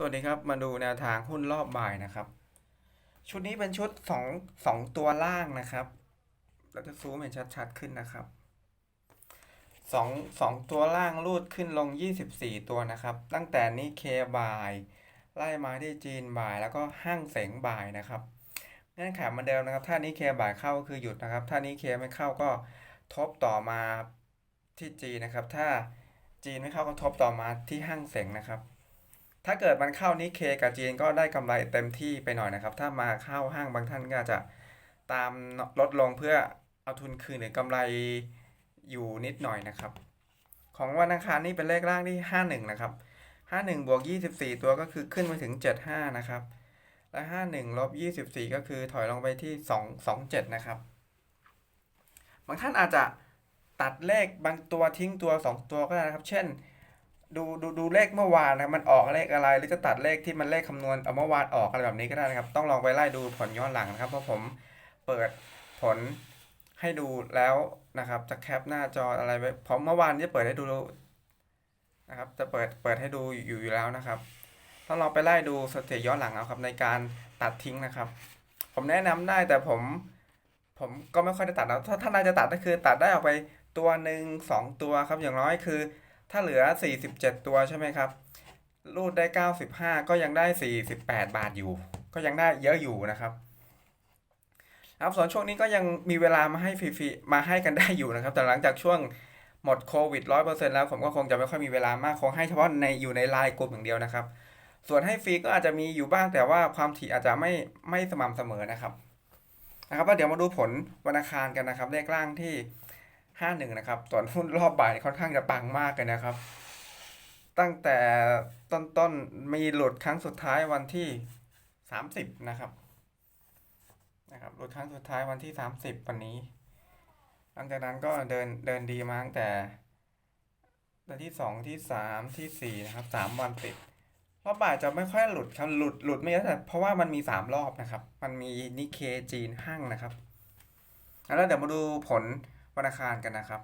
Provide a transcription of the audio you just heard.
สวัสดีครับ มาดูแนวทางหุ้นรอบบ่ายนะครับ ชุดนี้เป็นชุดสองสองตัวล่างนะครับ เราจะซูมเห็นชัดๆขึ้นนะครับสองสองตัวล่างรูดขึ้นลง 24 ตัวนะครับ ตั้งแต่นี้เคบ่าย ไล่มาที่จีนบ่ายแล้วก็ห้างเสงบ่ายนะครับเงื่อนไขเหมือนเดิมนะครับ ถ้านี้เคบ่ายเข้าก็คือหยุดนะครับ ถ้านี้เคไม่เข้าก็ทบต่อมาที่จีนนะครับ ถ้าจีนไม่เข้าก็ทบต่อมาที่ห้างเสงนะครับ ถ้าเกิดมันเข้านิเคกับจีนก็ได้กำไรเต็มที่ไปหน่อยนะครับ ถ้ามาเข้าห้างบางท่านก็จะตามลดลงเพื่อเอาทุนคืนหรือกำไรอยู่นิดหน่อยนะครับ ของวันอังคารนี่เป็นเลขล่างที่ 51 นะครับ 51บวก24 ตัวก็คือขึ้นมาถึง 75 นะครับ และ 51ลบ24 ก็คือถอยลงไปที่ 2 27 นะครับ บางท่านอาจจะตัดเลขบางตัวทิ้งตัว 2 ตัวก็ได้นะครับ เช่น ดูดูดูเลขเมื่อวานนะครับมันออกเลขอะไร หรือจะตัดเลขที่มันเลขคำนวณเอาเมื่อวานออกอะไรแบบนี้ก็ได้นะครับ ต้องลองไปไล่ดูผลย้อนหลังนะครับ เพราะผมเปิดผลให้ดูแล้วนะครับ จะแคปหน้าจออะไรไว้เพราะเมื่อวานจะเปิดให้ดูนะครับ จะเปิดเปิดให้ดูอยู่อยู่แล้วนะครับ ต้องลองไปไล่ดูสถิติย้อนหลังเอาครับ ในการตัดทิ้งนะครับ ผมแนะนำได้แต่ผม ผมก็ไม่ค่อยได้ตัดนะถ้าถ้านายจะตัดก็คือตัดได้ออกไปตัวหนึ่งสองตัวครับอย่างน้อยคือ ถ้าเหลือ 47 ตัวใช่ไหมครับรูดได้ 95 ก็ยังได้ 48 บาทอยู่ ก็ยังได้เยอะอยู่นะครับครับส่วนช่วงนี้ก็ยังมีเวลามาให้ฟรีๆมาให้กันได้อยู่นะครับ แต่หลังจากช่วงหมดโควิด 100%แล้วผมก็คงจะไม่ค่อยมีเวลามากคงให้เฉพาะในอยู่ในไลน์กลุ่มอย่างเดียวนะครับ ส่วนให้ฟรีก็อาจจะมีอยู่บ้างแต่ว่าความถี่อาจจะไม่ไม่สม่ำเสมอนะครับนะครับแล้วเดี๋ยวมาดูผลวันอังคารกันนะครับเลขล่างที่ 51นะครับส่วนหุ้นรอบบ่ายค่อนข้างจะปังมากเลยนะครับ ตั้งแต่ต้นๆมีหลุดครั้งสุดท้ายวันที่30นะครับนะครับหลุดครั้งสุดท้ายวันที่30วันนี้ หลังจากนั้นก็เดินเดินดีมาตั้งแต่เดือนที่2ที่3ที่4นะครับ3วันติดรอบบ่ายจะไม่ค่อยหลุดครับหลุดหลุดไม่เยอะแต่เพราะว่ามันมี3รอบนะครับ มันมีนิเคจีนห้างนะครับแล้วเดี๋ยวมาดูผล ธนาคารกันนะครับ